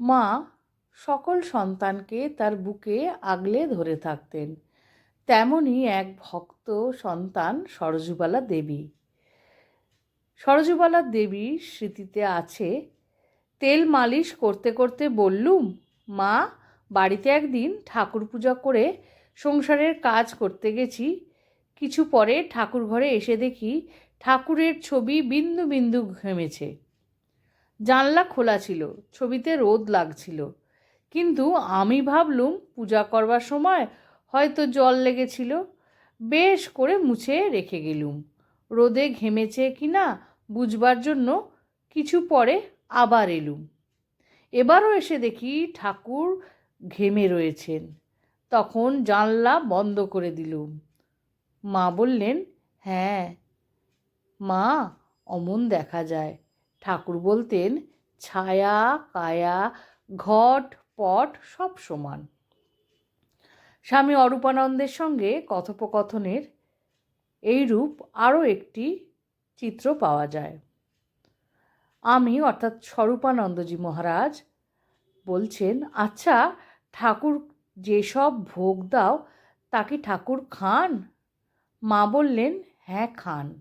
মা সকল সন্তানকে তার বুকে আগলে ধরে থাকতেন। তেমনই এক ভক্ত সন্তান সরজুবালা দেবী। সরজুবালা দেবীর স্মৃতিতে আছে, তেল মালিশ করতে করতে বললুম, মা, বাড়িতে একদিন ঠাকুর পূজা করে সংসারের কাজ করতে গেছি। কিছু পরে ঠাকুর ঘরে এসে দেখি ঠাকুরের ছবি বিন্দু বিন্দু ঘেমেছে। জানলা খোলা ছিল, ছবিতে রোদ লাগছিল। কিন্তু আমি ভাবলুম, পূজা করবার সময় হয়তো জল লেগেছিল। বেশ করে মুছে রেখে গেলুম। রোদে ঘেমেছে কি না বুঝবার জন্য কিছু পরে আবার এলুম। এবারও এসে দেখি ঠাকুর ঘেমে রয়েছেন। তখন জানলা বন্ধ করে দিলুম। মা বললেন হ্যাঁ মা, অমন দেখা যায়। ঠাকুর বলতেন, ছায়া, কায়া, ঘট, পট সব সমান। স্বামী অরূপানন্দের সঙ্গে কথোপকথনের এইরূপ আরও একটি চিত্র পাওয়া যায়। আমি, অর্থাৎ স্বরূপানন্দজি মহারাজ, বলছেন আচ্ছা ঠাকুর যেসব ভোগ দাও, তা কি ঠাকুর খান? মা বললেন হ্যাঁ খান।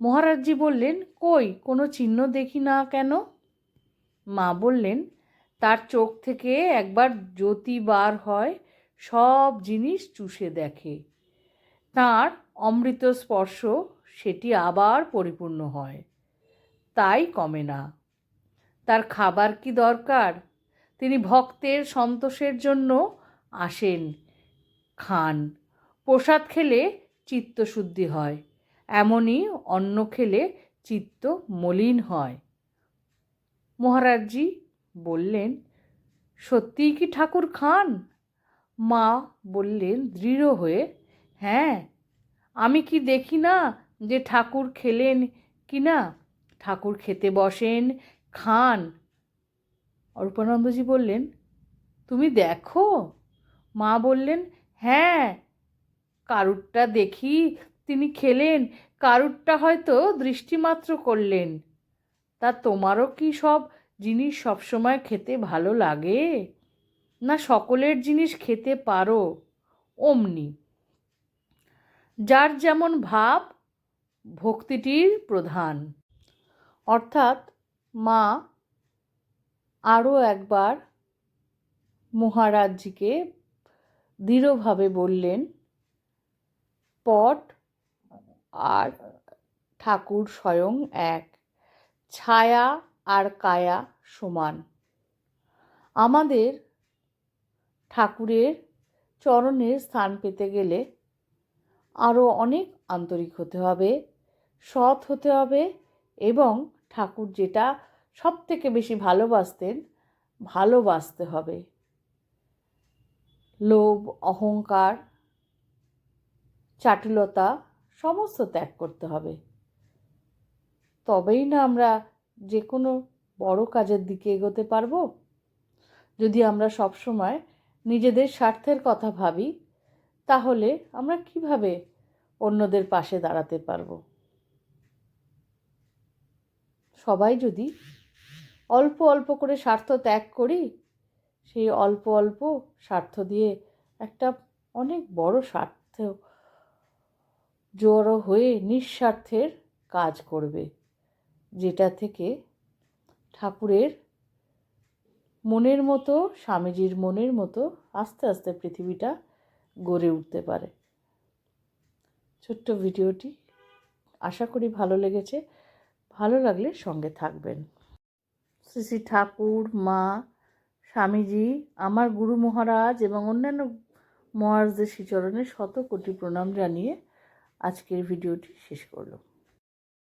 মহারাজজি বললেন, কই, কোনো চিহ্ন দেখি না কেন? মা বললেন, তার চোখ থেকে একবার জ্যোতি বার হয়, সব জিনিস চুষে দেখে। তার অমৃত স্পর্শ, সেটি আবার পরিপূর্ণ হয়। তাই কমে না। তার খাবার কি দরকার? তিনি ভক্তের সন্তোষের জন্য আসেন, খান। প্রসাদ খেলে চিত্তশুদ্ধি হয়। এমনই অন্ন খেলে চিত্ত মলিন হয়। মহারাজজি বললেন সত্যিই কি ঠাকুর খান? মা বললেন, দৃঢ় হয়ে হ্যাঁ আমি কি দেখি না যে ঠাকুর খেলেন কি না? ঠাকুর খেতে বসেন, খান। অরূপানন্দজি বললেন, তুমি দেখো? মা বললেন হ্যাঁ কারুরটা দেখি তিনি খেলেন, কারুরটা হয়তো দৃষ্টিমাত্র করলেন। তা তোমারও কি সব জিনিস সবসময় খেতে ভালো লাগে? না সকলের জিনিস খেতে পারো? অমনি। যার যেমন ভাব, ভক্তিটির প্রধান। অর্থাৎ মা আরও একবার মহারাজজিকে দৃঢ়ভাবে বললেন, পট আর ঠাকুর স্বয়ং এক। ছায়া আর কায়া সমান। আমাদের ঠাকুরের চরণের স্থান পেতে গেলে আরও অনেক আন্তরিক হতে হবে, সৎ হতে হবে এবং ঠাকুর যেটা সব থেকে বেশি ভালোবাসতেন, ভালোবাসতে হবে। লোভ, অহংকার, চাটুলতা সমস্ত ত্যাগ করতে হবে। তবেই না আমরা যে কোনো বড় কাজের দিকে এগোতে পারব। যদি আমরা সবসময় নিজেদের স্বার্থের কথা ভাবি, তাহলে আমরা কীভাবে অন্যদের পাশে দাঁড়াতে পারব? সবাই যদি অল্প অল্প করে স্বার্থ ত্যাগ করি, সেই অল্প অল্প স্বার্থ দিয়ে একটা অনেক বড় স্বার্থ জড়ো হয়ে নিঃস্বার্থের কাজ করবে, যেটা থেকে ঠাকুরের মনের মতো, স্বামীজির মনের মতো আস্তে আস্তে পৃথিবীটা গড়ে উঠতে পারে। ছোট্ট ভিডিওটি আশা করি ভালো লেগেছে। ভালো লাগলে সঙ্গে থাকবেন। শ্রী শ্রী ঠাকুর, মা, স্বামীজি, আমার গুরু মহারাজ এবং অন্যান্য মহারাজদের শ্রীচরণে শত কোটি প্রণাম জানিয়ে আজকের ভিডিওটি শেষ করলাম।